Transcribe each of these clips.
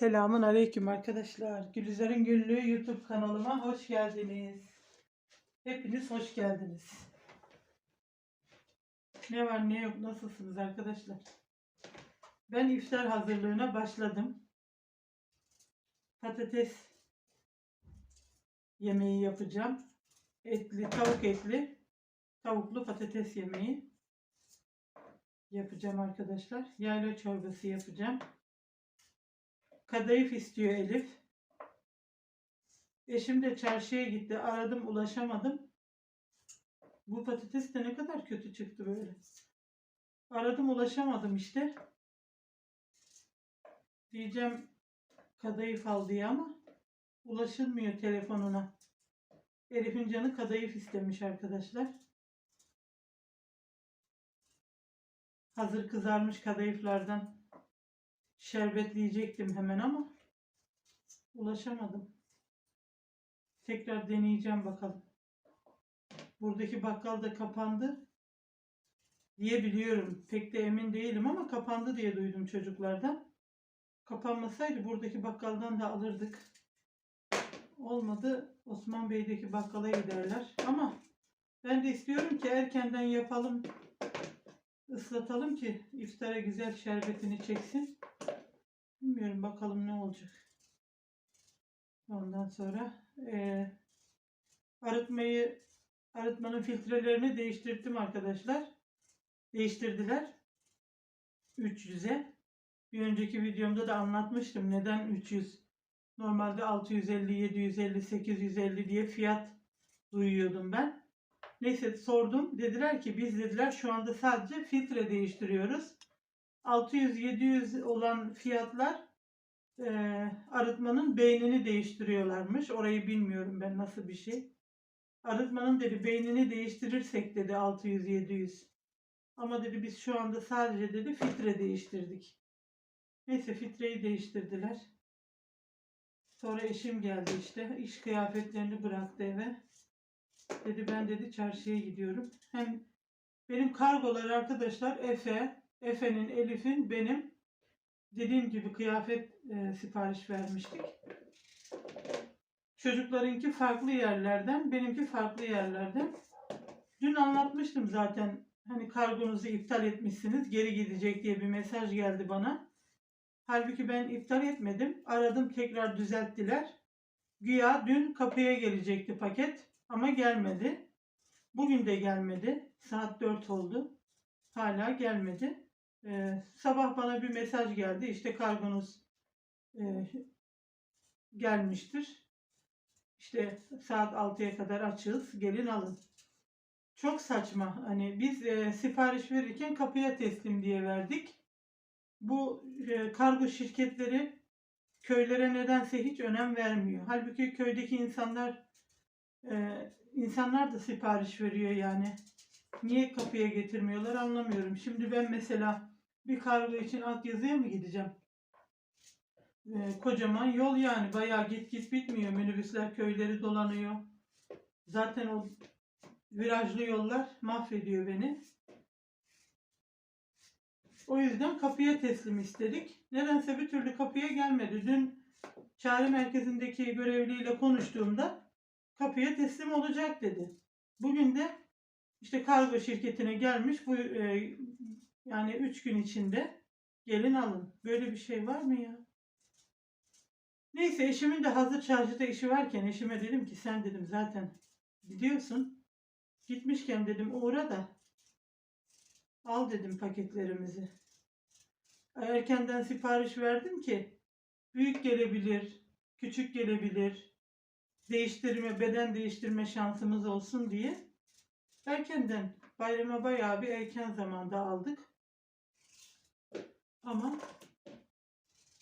Selamun Aleyküm arkadaşlar. Gülizar'ın Günlüğü YouTube kanalıma hoş geldiniz. Hepiniz hoş geldiniz. Ne var ne yok nasılsınız arkadaşlar? Ben iftar hazırlığına başladım. Patates yemeği yapacağım. Etli, tavuk etli, tavuklu patates yemeği yapacağım arkadaşlar. Yayla çorbası yapacağım. Kadayıf istiyor Elif. Eşim de çarşıya gitti. Aradım ulaşamadım. Bu patates de ne kadar kötü çıktı böyle. Aradım ulaşamadım işte. Diyeceğim kadayıf al diye ama ulaşılmıyor telefonuna. Elif'in canı kadayıf istemiş arkadaşlar. Hazır kızarmış kadayıflardan şerbetleyecektim hemen ama ulaşamadım. Tekrar deneyeceğim bakalım. Buradaki bakkal da kapandı diye biliyorum. Pek de emin değilim ama kapandı diye duydum çocuklardan. Kapanmasaydı buradaki bakkaldan da alırdık. Olmadı Osman Bey'deki bakkala giderler. Ama ben de istiyorum ki erkenden yapalım. ıslatalım ki iftara güzel şerbetini çeksin. Bilmiyorum bakalım ne olacak. Ondan sonra eee, arıtmayı arıtmanın filtrelerini değiştirdim arkadaşlar. Değiştirdiler. 300'e. Bir önceki videomda da anlatmıştım neden 300. Normalde 650, 750, 850 diye fiyat duyuyordum ben. Neyse sordum. Dediler ki biz dediler şu anda sadece filtre değiştiriyoruz. 600-700 olan fiyatlar e, arıtmanın beynini değiştiriyorlarmış. Orayı bilmiyorum ben nasıl bir şey. Arıtmanın dedi beynini değiştirirsek dedi 600-700. Ama dedi biz şu anda sadece dedi filtre değiştirdik. Neyse filtreyi değiştirdiler. Sonra eşim geldi işte. iş kıyafetlerini bıraktı eve. Dedi ben dedi çarşıya gidiyorum. Hem benim kargolar arkadaşlar Efe, Efe'nin, Elif'in, benim dediğim gibi kıyafet e, sipariş vermiştik. Çocuklarınki farklı yerlerden, benimki farklı yerlerden. Dün anlatmıştım zaten hani kargonuzu iptal etmişsiniz, geri gidecek diye bir mesaj geldi bana. Halbuki ben iptal etmedim. Aradım tekrar düzelttiler. Güya dün kapıya gelecekti paket ama gelmedi. Bugün de gelmedi. Saat 4 oldu. Hala gelmedi. Ee, sabah bana bir mesaj geldi. İşte kargonuz e, gelmiştir. İşte saat 6'ya kadar açığız. Gelin alın. Çok saçma. Hani biz e, sipariş verirken kapıya teslim diye verdik. Bu e, kargo şirketleri köylere nedense hiç önem vermiyor. Halbuki köydeki insanlar e, insanlar da sipariş veriyor yani. Niye kapıya getirmiyorlar anlamıyorum. Şimdi ben mesela bir kargo için Akyazı'ya mı gideceğim? Ee, kocaman yol yani bayağı git git bitmiyor. Minibüsler köyleri dolanıyor. Zaten o virajlı yollar mahvediyor beni. O yüzden kapıya teslim istedik. Nedense bir türlü kapıya gelmedi. Dün çağrı merkezindeki görevliyle konuştuğumda kapıya teslim olacak dedi. Bugün de işte kargo şirketine gelmiş bu e, yani 3 gün içinde gelin alın. Böyle bir şey var mı ya? Neyse eşimin de hazır çarşıda işi varken eşime dedim ki sen dedim zaten gidiyorsun. Gitmişken dedim uğra da al dedim paketlerimizi. Erkenden sipariş verdim ki büyük gelebilir, küçük gelebilir, değiştirme, beden değiştirme şansımız olsun diye erkenden bayrama bayağı bir erken zamanda aldık. Ama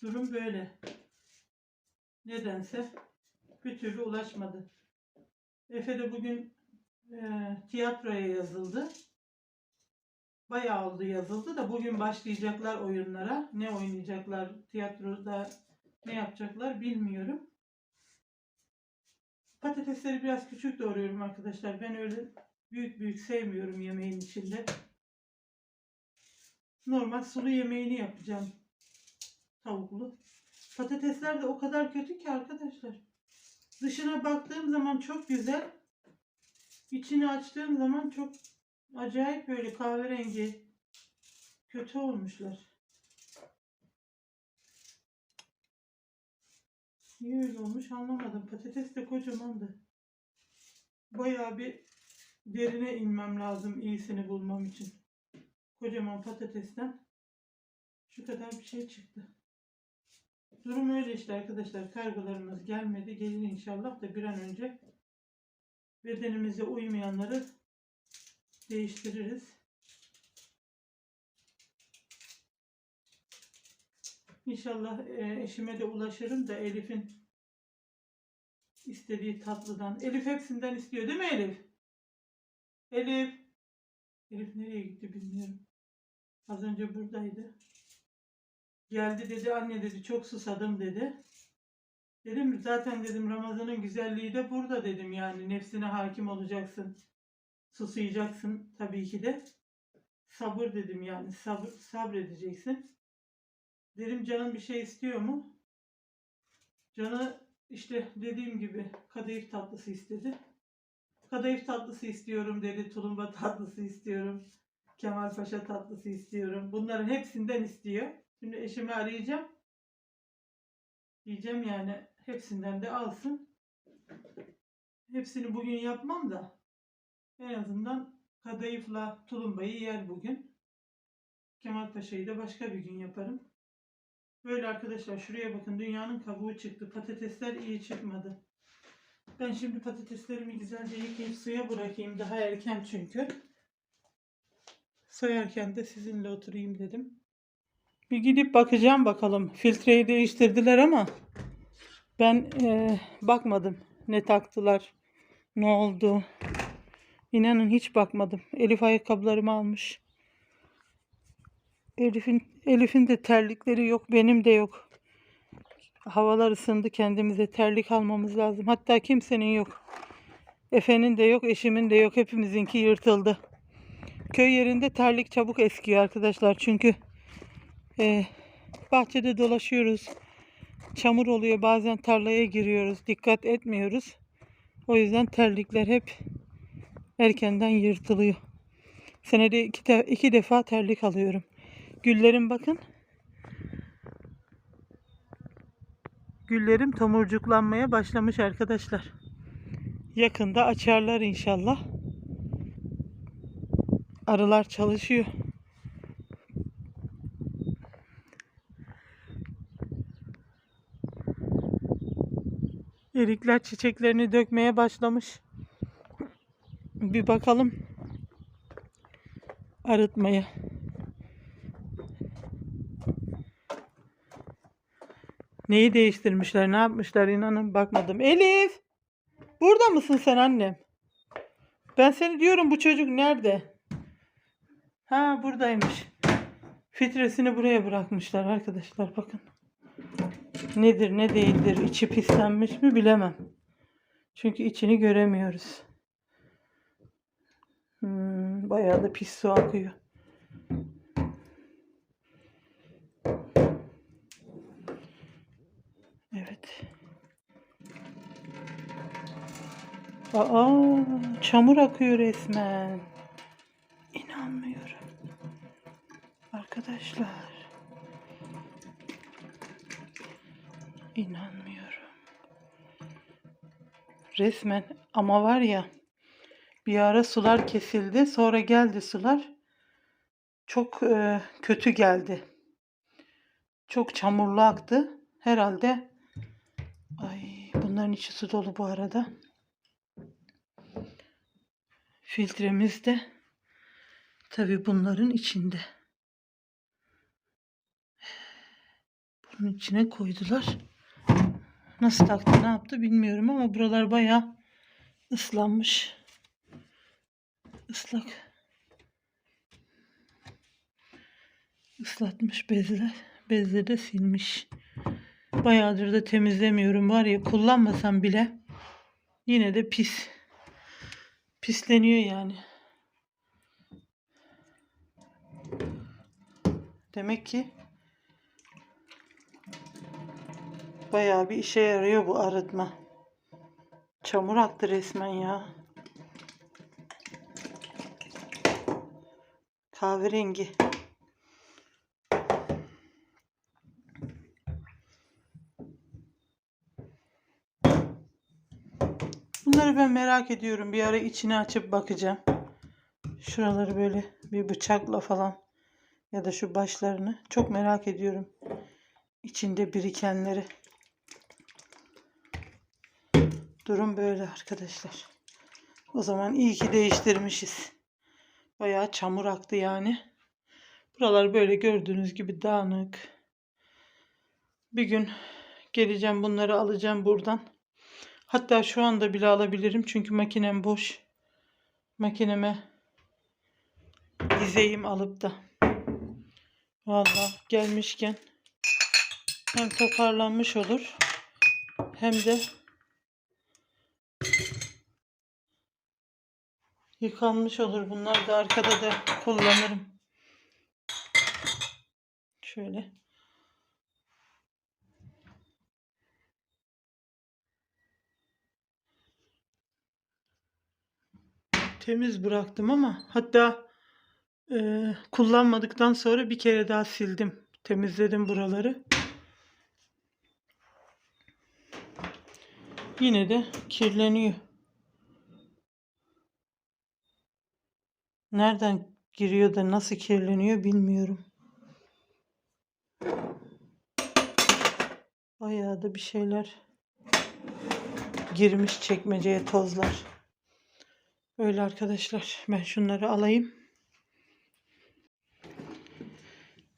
durum böyle. Nedense bir türlü ulaşmadı. Efe de bugün e, tiyatroya yazıldı. Bayağı oldu yazıldı da bugün başlayacaklar oyunlara. Ne oynayacaklar, tiyatroda ne yapacaklar bilmiyorum. Patatesleri biraz küçük doğruyorum arkadaşlar. Ben öyle büyük büyük sevmiyorum yemeğin içinde. Normal sulu yemeğini yapacağım. Tavuklu. Patatesler de o kadar kötü ki arkadaşlar. Dışına baktığım zaman çok güzel. İçini açtığım zaman çok acayip böyle kahverengi kötü olmuşlar. Niye öyle olmuş anlamadım. Patates de kocamandı. Bayağı bir derine inmem lazım iyisini bulmam için. Kocaman patatesten şu kadar bir şey çıktı. Durum öyle işte arkadaşlar. Kargolarımız gelmedi. Gelir inşallah da bir an önce bedenimize uymayanları değiştiririz. İnşallah e, eşime de ulaşırım da Elif'in istediği tatlıdan. Elif hepsinden istiyor değil mi Elif? Elif. Elif nereye gitti bilmiyorum. Az önce buradaydı. Geldi dedi anne dedi çok susadım dedi. Dedim zaten dedim Ramazan'ın güzelliği de burada dedim yani nefsine hakim olacaksın. Susayacaksın tabii ki de. Sabır dedim yani sabır, sabredeceksin. Dedim canım bir şey istiyor mu? Canı işte dediğim gibi kadayıf tatlısı istedi. Kadayıf tatlısı istiyorum dedi. Tulumba tatlısı istiyorum. Kemal Paşa tatlısı istiyorum. Bunların hepsinden istiyor. Şimdi eşimi arayacağım. Diyeceğim yani hepsinden de alsın. Hepsini bugün yapmam da en azından kadayıfla tulumbayı yer bugün. Kemal Paşa'yı da başka bir gün yaparım. Böyle arkadaşlar şuraya bakın dünyanın kabuğu çıktı. Patatesler iyi çıkmadı. Ben şimdi patateslerimi güzelce yıkayıp suya bırakayım. Daha erken çünkü. Soyarken de sizinle oturayım dedim. Bir gidip bakacağım bakalım. Filtreyi değiştirdiler ama ben eee, bakmadım. Ne taktılar, ne oldu. İnanın hiç bakmadım. Elif ayakkabılarımı almış. Elif'in Elif'in de terlikleri yok, benim de yok. Havalar ısındı, kendimize terlik almamız lazım. Hatta kimsenin yok. Efe'nin de yok, eşimin de yok. Hepimizinki yırtıldı. Köy yerinde terlik çabuk eskiyor arkadaşlar. Çünkü e, bahçede dolaşıyoruz. Çamur oluyor. Bazen tarlaya giriyoruz. Dikkat etmiyoruz. O yüzden terlikler hep erkenden yırtılıyor. Senede iki, de- iki defa terlik alıyorum. Güllerim bakın. Güllerim tomurcuklanmaya başlamış arkadaşlar. Yakında açarlar inşallah. Arılar çalışıyor. Erikler çiçeklerini dökmeye başlamış. Bir bakalım arıtmaya. Neyi değiştirmişler, ne yapmışlar inanın bakmadım. Elif! Burada mısın sen annem? Ben seni diyorum bu çocuk nerede? Ha buradaymış. Filtresini buraya bırakmışlar arkadaşlar bakın. Nedir ne değildir içi pislenmiş mi bilemem. Çünkü içini göremiyoruz. Hmm, bayağı da pis su akıyor. Evet. Aa, çamur akıyor resmen. İnanmıyorum. Arkadaşlar. İnanmıyorum. Resmen ama var ya bir ara sular kesildi. Sonra geldi sular. Çok e, kötü geldi. Çok çamurlu aktı. Herhalde ay bunların içi su dolu bu arada. Filtremiz de tabii bunların içinde. Bunun içine koydular. Nasıl taktı ne yaptı bilmiyorum ama buralar bayağı ıslanmış. Islak. Islatmış bezle. Bezle de silmiş. Bayağıdır da temizlemiyorum. Var ya kullanmasam bile yine de pis. Pisleniyor yani. Demek ki Bayağı bir işe yarıyor bu arıtma. Çamur aktı resmen ya. Kahverengi. Bunları ben merak ediyorum. Bir ara içini açıp bakacağım. Şuraları böyle bir bıçakla falan ya da şu başlarını çok merak ediyorum. İçinde birikenleri. Durum böyle arkadaşlar. O zaman iyi ki değiştirmişiz. Bayağı çamur aktı yani. Buralar böyle gördüğünüz gibi dağınık. Bir gün geleceğim bunları alacağım buradan. Hatta şu anda bile alabilirim çünkü makinem boş. Makineme dizeyim alıp da. Vallahi gelmişken hem toparlanmış olur hem de yıkanmış olur. Bunlar da arkada da kullanırım. Şöyle. Temiz bıraktım ama hatta e, kullanmadıktan sonra bir kere daha sildim. Temizledim buraları. Yine de kirleniyor. Nereden giriyor da nasıl kirleniyor bilmiyorum. Bayağı da bir şeyler girmiş çekmeceye tozlar. Öyle arkadaşlar. Ben şunları alayım.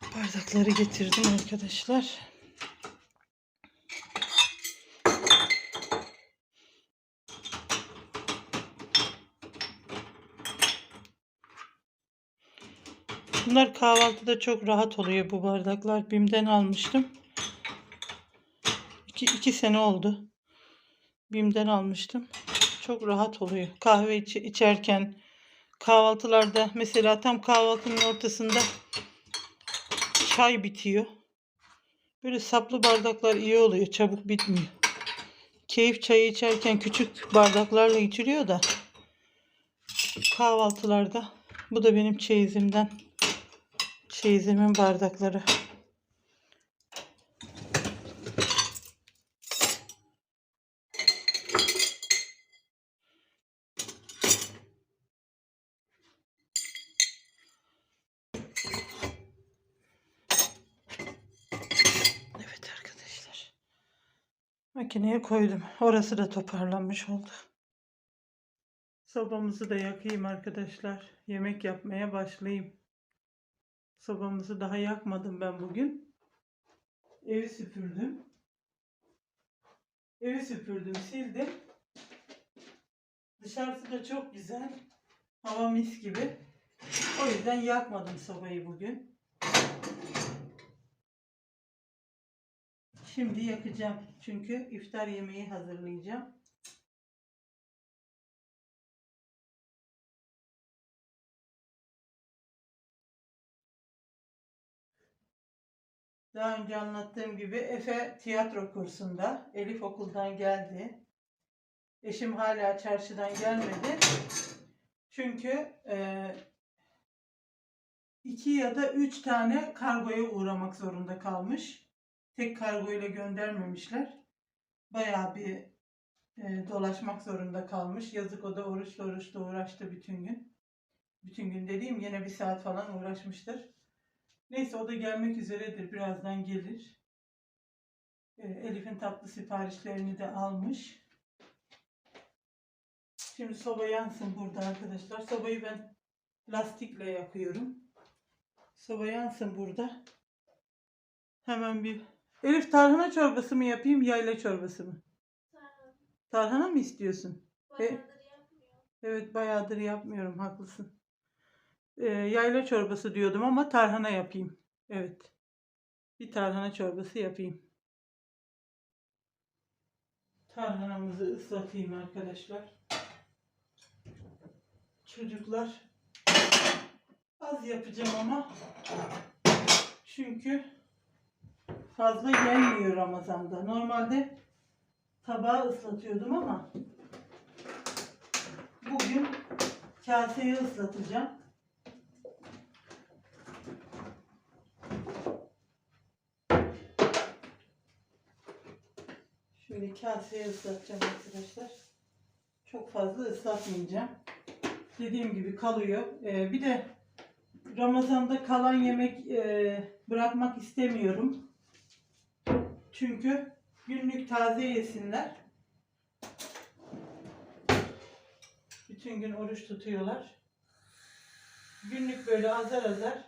Bardakları getirdim arkadaşlar. Bunlar kahvaltıda çok rahat oluyor bu bardaklar. Bim'den almıştım. İki, iki sene oldu. Bim'den almıştım. Çok rahat oluyor. Kahve iç- içerken kahvaltılarda mesela tam kahvaltının ortasında çay bitiyor. Böyle saplı bardaklar iyi oluyor. Çabuk bitmiyor. Keyif çayı içerken küçük bardaklarla içiliyor da kahvaltılarda bu da benim çeyizimden çeyizimin bardakları. Evet arkadaşlar. Makineye koydum. Orası da toparlanmış oldu. Sobamızı da yakayım arkadaşlar. Yemek yapmaya başlayayım. Sobamızı daha yakmadım ben bugün. Evi süpürdüm. Evi süpürdüm, sildim. Dışarısı da çok güzel. Hava mis gibi. O yüzden yakmadım sobayı bugün. Şimdi yakacağım. Çünkü iftar yemeği hazırlayacağım. Daha önce anlattığım gibi Efe tiyatro kursunda. Elif okuldan geldi. Eşim hala çarşıdan gelmedi. Çünkü e, iki ya da üç tane kargoya uğramak zorunda kalmış. Tek kargoyla göndermemişler. Bayağı bir e, dolaşmak zorunda kalmış. Yazık o da oruçlu oruçlu uğraştı bütün gün. Bütün gün dediğim yine bir saat falan uğraşmıştır. Neyse o da gelmek üzeredir. Birazdan gelir. E, Elif'in tatlı siparişlerini de almış. Şimdi soba yansın burada arkadaşlar. Sobayı ben lastikle yakıyorum. Soba yansın burada. Hemen bir... Elif tarhana çorbası mı yapayım, yayla çorbası mı? Tarhana mı istiyorsun? Evet bayağıdır yapmıyorum haklısın. Ee, yayla çorbası diyordum ama tarhana yapayım. Evet. Bir tarhana çorbası yapayım. Tarhanamızı ıslatayım arkadaşlar. Çocuklar az yapacağım ama çünkü fazla yenmiyor Ramazan'da. Normalde tabağı ıslatıyordum ama bugün kaseyi ıslatacağım. Şöyle kaseye ıslatacağım arkadaşlar. Çok fazla ıslatmayacağım. Dediğim gibi kalıyor. Ee, bir de Ramazan'da kalan yemek e, bırakmak istemiyorum. Çünkü günlük taze yesinler. Bütün gün oruç tutuyorlar. Günlük böyle azar azar.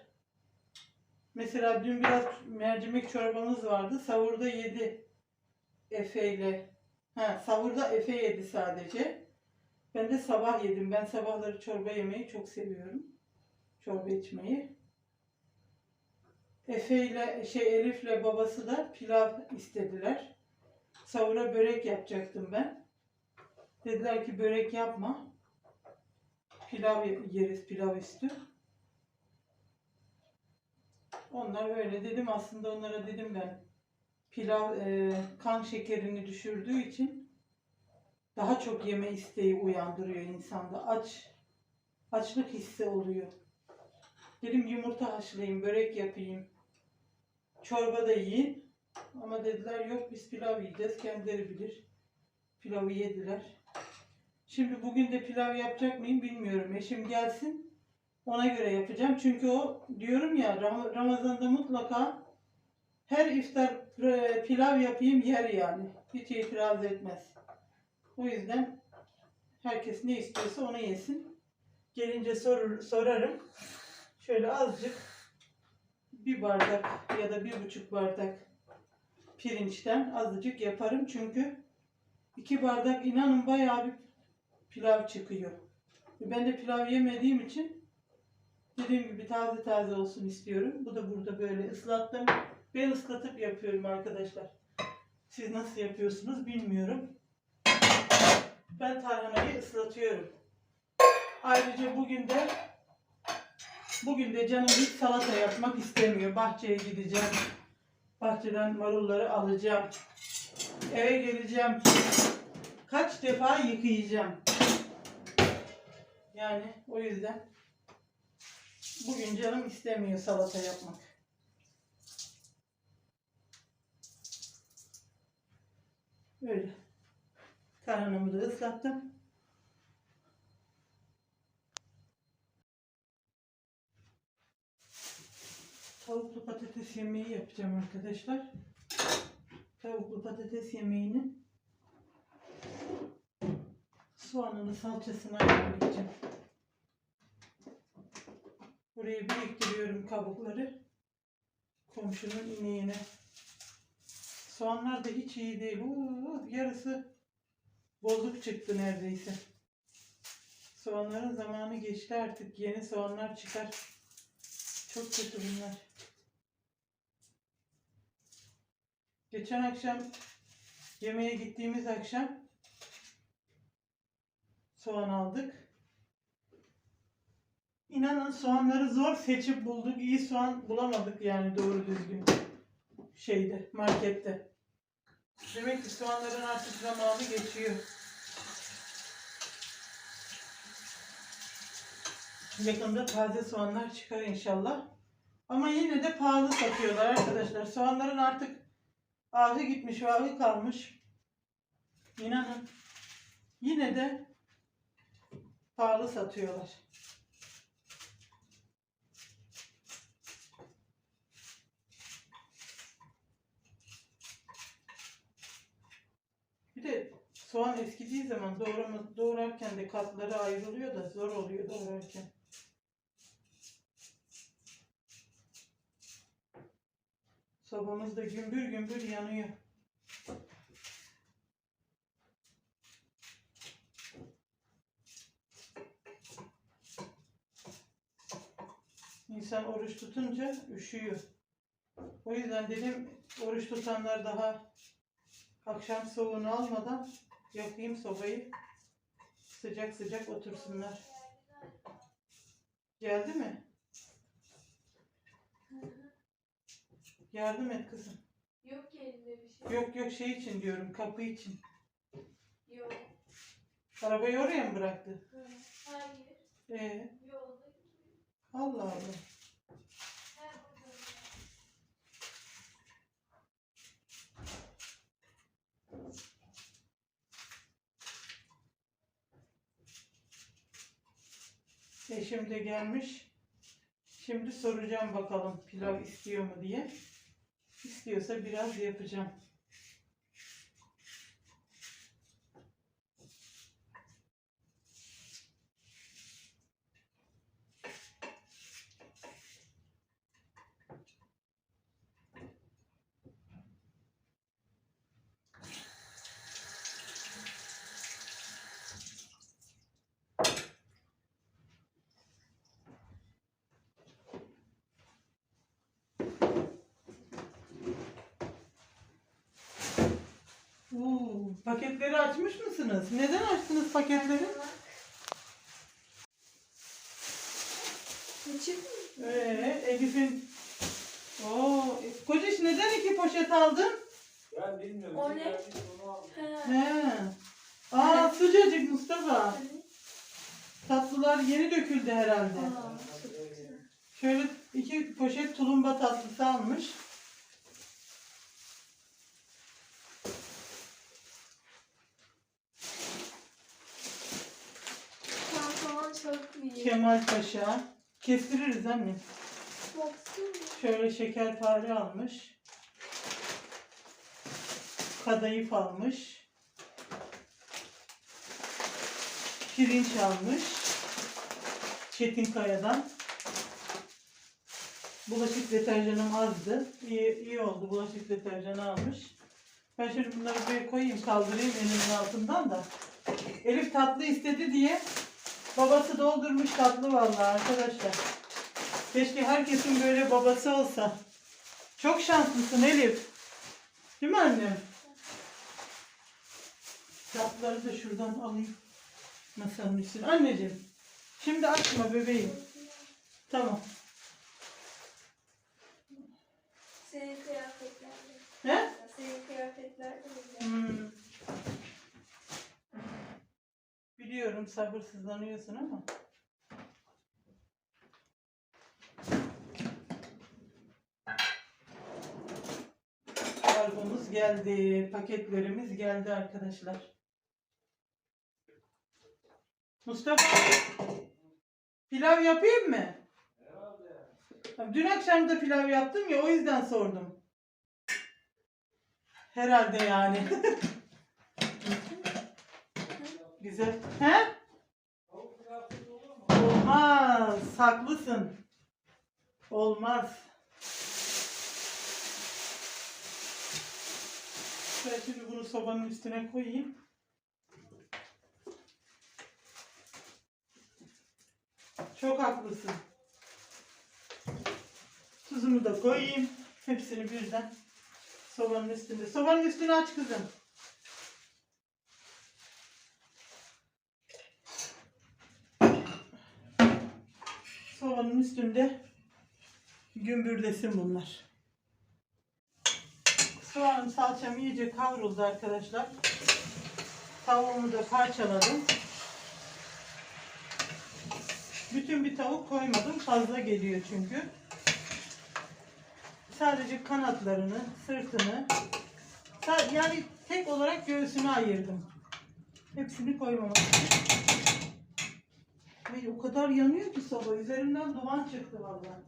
Mesela dün biraz mercimek çorbamız vardı. Savurda yedi Efe ile. Ha, savurda Efe yedi sadece. Ben de sabah yedim. Ben sabahları çorba yemeyi çok seviyorum. Çorba içmeyi. Efe ile şey Elif'le babası da pilav istediler. Savura börek yapacaktım ben. Dediler ki börek yapma. Pilav yeriz, pilav üstü. Onlar öyle dedim aslında onlara dedim ben. Pilav e, kan şekerini düşürdüğü için daha çok yeme isteği uyandırıyor insanda. Aç, açlık hissi oluyor. Dedim yumurta haşlayayım, börek yapayım. Çorba da yiyin. Ama dediler yok biz pilav yiyeceğiz. Kendileri bilir. Pilavı yediler. Şimdi bugün de pilav yapacak mıyım bilmiyorum. Eşim gelsin. Ona göre yapacağım. Çünkü o diyorum ya Ram- Ramazan'da mutlaka her iftar pilav yapayım yer yani. Hiç itiraz etmez. O yüzden herkes ne istiyorsa onu yesin. Gelince sorur, sorarım. Şöyle azıcık bir bardak ya da bir buçuk bardak pirinçten azıcık yaparım. Çünkü iki bardak inanın bayağı bir pilav çıkıyor. Ben de pilav yemediğim için dediğim gibi taze taze olsun istiyorum. Bu da burada böyle ıslattım. Ben ıslatıp yapıyorum arkadaşlar. Siz nasıl yapıyorsunuz bilmiyorum. Ben tarhanayı ıslatıyorum. Ayrıca bugün de bugün de canım hiç salata yapmak istemiyor. Bahçeye gideceğim. Bahçeden marulları alacağım. Eve geleceğim. Kaç defa yıkayacağım. Yani o yüzden bugün canım istemiyor salata yapmak. Böyle. Tarhanamı da ıslattım. Tavuklu patates yemeği yapacağım arkadaşlar. Tavuklu patates yemeğinin soğanını salçasını ayarlayacağım. Buraya biriktiriyorum kabukları. Komşunun ineğine. Soğanlar da hiç iyi değil. Uuu, yarısı bozuk çıktı neredeyse. Soğanların zamanı geçti artık. Yeni soğanlar çıkar. Çok kötü bunlar. Geçen akşam yemeğe gittiğimiz akşam soğan aldık. İnanın soğanları zor seçip bulduk. İyi soğan bulamadık yani doğru düzgün şeyde markette. Demek ki soğanların artık zamanı geçiyor. Yakında taze soğanlar çıkar inşallah. Ama yine de pahalı satıyorlar arkadaşlar. Soğanların artık ahı gitmiş, vahı kalmış. İnanın. Yine de pahalı satıyorlar. Bir de soğan eskidiği zaman doğrama, doğrarken de katları ayrılıyor da zor oluyor doğrarken. Sobamız da gümbür gümbür yanıyor. İnsan oruç tutunca üşüyor. O yüzden dedim oruç tutanlar daha akşam soğuğunu almadan yakayım sobayı. Sıcak sıcak otursunlar. Geldi mi? Yardım et kızım. Yok ki elinde bir şey. Yok yok şey için diyorum kapı için. Yok. Arabayı oraya mı bıraktı? Hı. Hayır. Ee, Yolda. Allah Allah. Eşim de gelmiş. Şimdi soracağım bakalım pilav istiyor mu diye. İstiyorsa biraz yapacağım. Oo, paketleri açmış mısınız? Neden açtınız paketleri? Açık mı? Ee, Elif'in... Oo, Kociş neden iki poşet aldın? Ben bilmiyorum. O ne? He. Aa sıcacık Mustafa. Tatlılar yeni döküldü herhalde. Aa. Şöyle iki poşet tulumba tatlısı almış. Pantolon çok büyük. Kemal Paşa. Kestiririz anne. Şöyle şekerpare almış. Kadayıf almış. Pirinç almış. Çetinkaya'dan. Bulaşık deterjanım azdı. İyi, iyi oldu bulaşık deterjanı almış. Ben şimdi bunları bir koyayım kaldırayım elimin altından da. Elif tatlı istedi diye babası doldurmuş tatlı vallahi arkadaşlar. Keşke herkesin böyle babası olsa. Çok şanslısın Elif. Değil mi annem? Tatlıları da şuradan alayım. Masanın üstüne. Anneciğim. Şimdi açma bebeğim. Tamam. Senin kıyafetlerde. He? Senin kıyafetlerde mi? Hmm. Biliyorum sabırsızlanıyorsun ama. Kargomuz geldi. Paketlerimiz geldi arkadaşlar. Mustafa pilav yapayım mı? Herhalde. Dün akşam da pilav yaptım ya o yüzden sordum. Herhalde yani. Güzel. He? Olmaz. Haklısın. Olmaz. Ben şimdi bunu sobanın üstüne koyayım. Çok haklısın. Tuzumu da koyayım. Hepsini birden sobanın üstünde. Sobanın üstünü aç kızım. Sobanın üstünde gümbürdesin bunlar. Soğanım salçam iyice kavruldu arkadaşlar. Tavuğumu da parçaladım. Bütün bir tavuk koymadım. Fazla geliyor çünkü. Sadece kanatlarını, sırtını, yani tek olarak göğsünü ayırdım. Hepsini koymamak için. Ay, o kadar yanıyor ki soba. Üzerimden duman çıktı vallahi.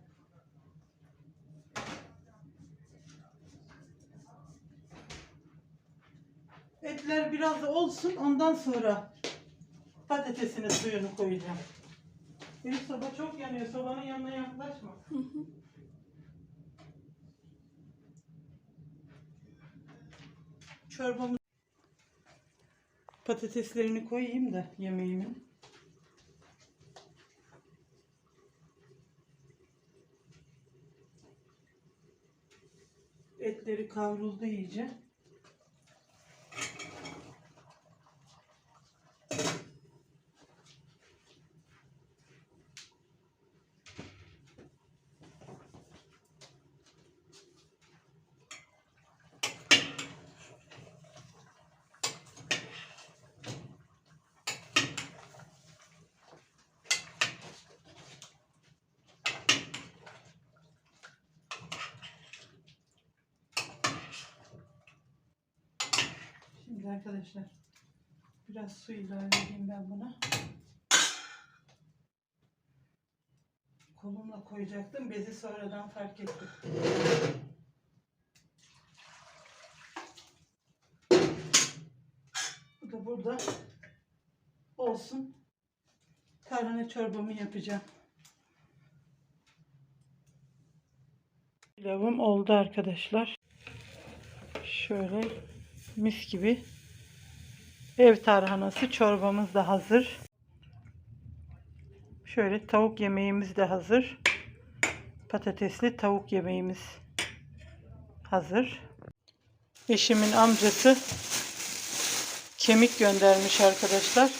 Etler biraz da olsun. Ondan sonra patatesini suyunu koyacağım. Benim soba çok yanıyor. Sobanın yanına yaklaşma. Çorbamı patateslerini koyayım da yemeğimin. Etleri kavruldu iyice. Şimdi arkadaşlar. Biraz su ilave edeyim ben buna. Kolumla koyacaktım. Bezi sonradan fark ettim. Bu da burada olsun. Tarhana çorbamı yapacağım. Pilavım oldu arkadaşlar. Şöyle mis gibi ev tarhanası çorbamız da hazır. Şöyle tavuk yemeğimiz de hazır. Patatesli tavuk yemeğimiz hazır. Eşimin amcası kemik göndermiş arkadaşlar.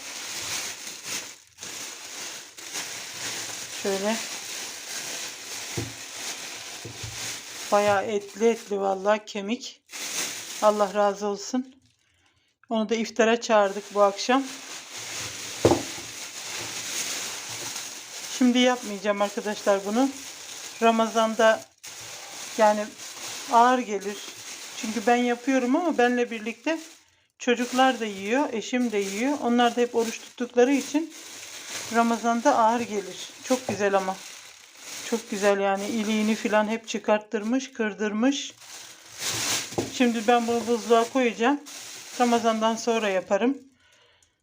Şöyle bayağı etli etli vallahi kemik. Allah razı olsun. Onu da iftara çağırdık bu akşam. Şimdi yapmayacağım arkadaşlar bunu. Ramazanda yani ağır gelir. Çünkü ben yapıyorum ama benle birlikte çocuklar da yiyor, eşim de yiyor. Onlar da hep oruç tuttukları için Ramazanda ağır gelir. Çok güzel ama. Çok güzel yani iliğini falan hep çıkarttırmış, kırdırmış. Şimdi ben bunu buzluğa koyacağım. Ramazandan sonra yaparım.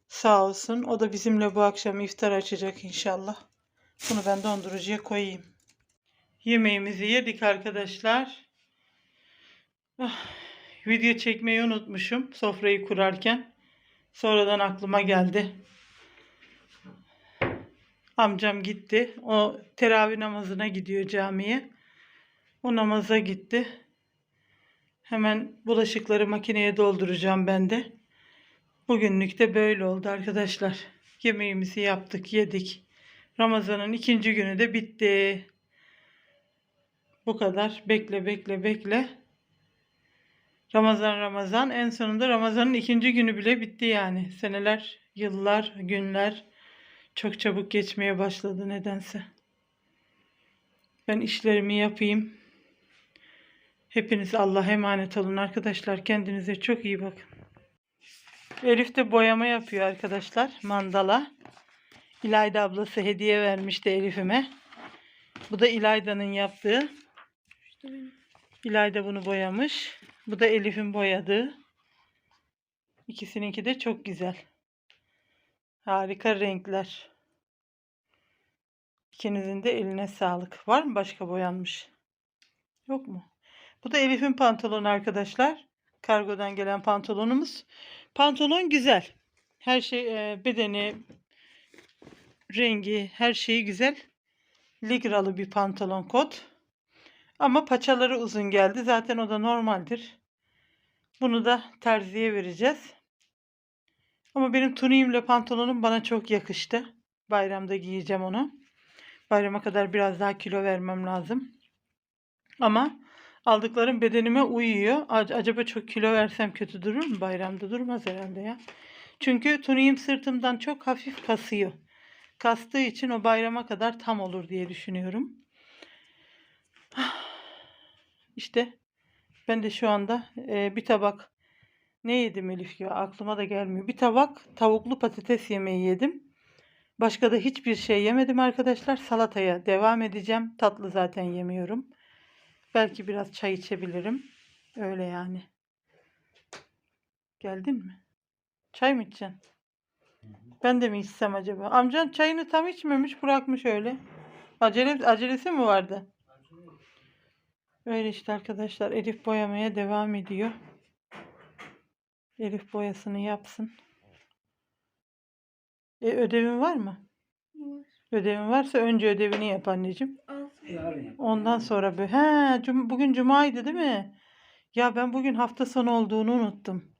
Sağ olsun. O da bizimle bu akşam iftar açacak inşallah. Bunu ben dondurucuya koyayım. Yemeğimizi yedik arkadaşlar. Ah, video çekmeyi unutmuşum sofrayı kurarken. Sonradan aklıma geldi. Amcam gitti. O teravih namazına gidiyor camiye. O namaza gitti. Hemen bulaşıkları makineye dolduracağım ben de. Bugünlük de böyle oldu arkadaşlar. Yemeğimizi yaptık, yedik. Ramazan'ın ikinci günü de bitti. Bu kadar. Bekle, bekle, bekle. Ramazan, Ramazan. En sonunda Ramazan'ın ikinci günü bile bitti yani. Seneler, yıllar, günler çok çabuk geçmeye başladı nedense. Ben işlerimi yapayım. Hepiniz Allah'a emanet olun arkadaşlar. Kendinize çok iyi bakın. Elif de boyama yapıyor arkadaşlar. Mandala. İlayda ablası hediye vermişti Elif'ime. Bu da İlayda'nın yaptığı. İlayda bunu boyamış. Bu da Elif'in boyadığı. İkisininki de çok güzel. Harika renkler. İkinizin de eline sağlık. Var mı başka boyanmış? Yok mu? Bu da Elif'in pantolonu arkadaşlar. Kargodan gelen pantolonumuz. Pantolon güzel. Her şey e, bedeni, rengi, her şeyi güzel. Ligralı bir pantolon kot. Ama paçaları uzun geldi. Zaten o da normaldir. Bunu da terziye vereceğiz. Ama benim tuniğimle pantolonum bana çok yakıştı. Bayramda giyeceğim onu. Bayrama kadar biraz daha kilo vermem lazım. Ama aldıklarım bedenime uyuyor. Ac- Acaba çok kilo versem kötü durur mu? Bayramda durmaz herhalde ya. Çünkü tuniğim sırtımdan çok hafif kasıyor. Kastığı için o bayrama kadar tam olur diye düşünüyorum. İşte ben de şu anda e, bir tabak ne yedim Elif ya aklıma da gelmiyor. Bir tabak tavuklu patates yemeği yedim. Başka da hiçbir şey yemedim arkadaşlar. Salataya devam edeceğim. Tatlı zaten yemiyorum. Belki biraz çay içebilirim. Öyle yani. Geldin mi? Çay mı içeceksin? Ben de mi içsem acaba? Amcan çayını tam içmemiş bırakmış öyle. Acele, acelesi mi vardı? Öyle işte arkadaşlar. Elif boyamaya devam ediyor. Elif boyasını yapsın. E, ödevin var mı? Var. Ödevin varsa önce ödevini yap anneciğim. Al. Ondan sonra böyle. He, cum- bugün cumaydı değil mi? Ya ben bugün hafta sonu olduğunu unuttum.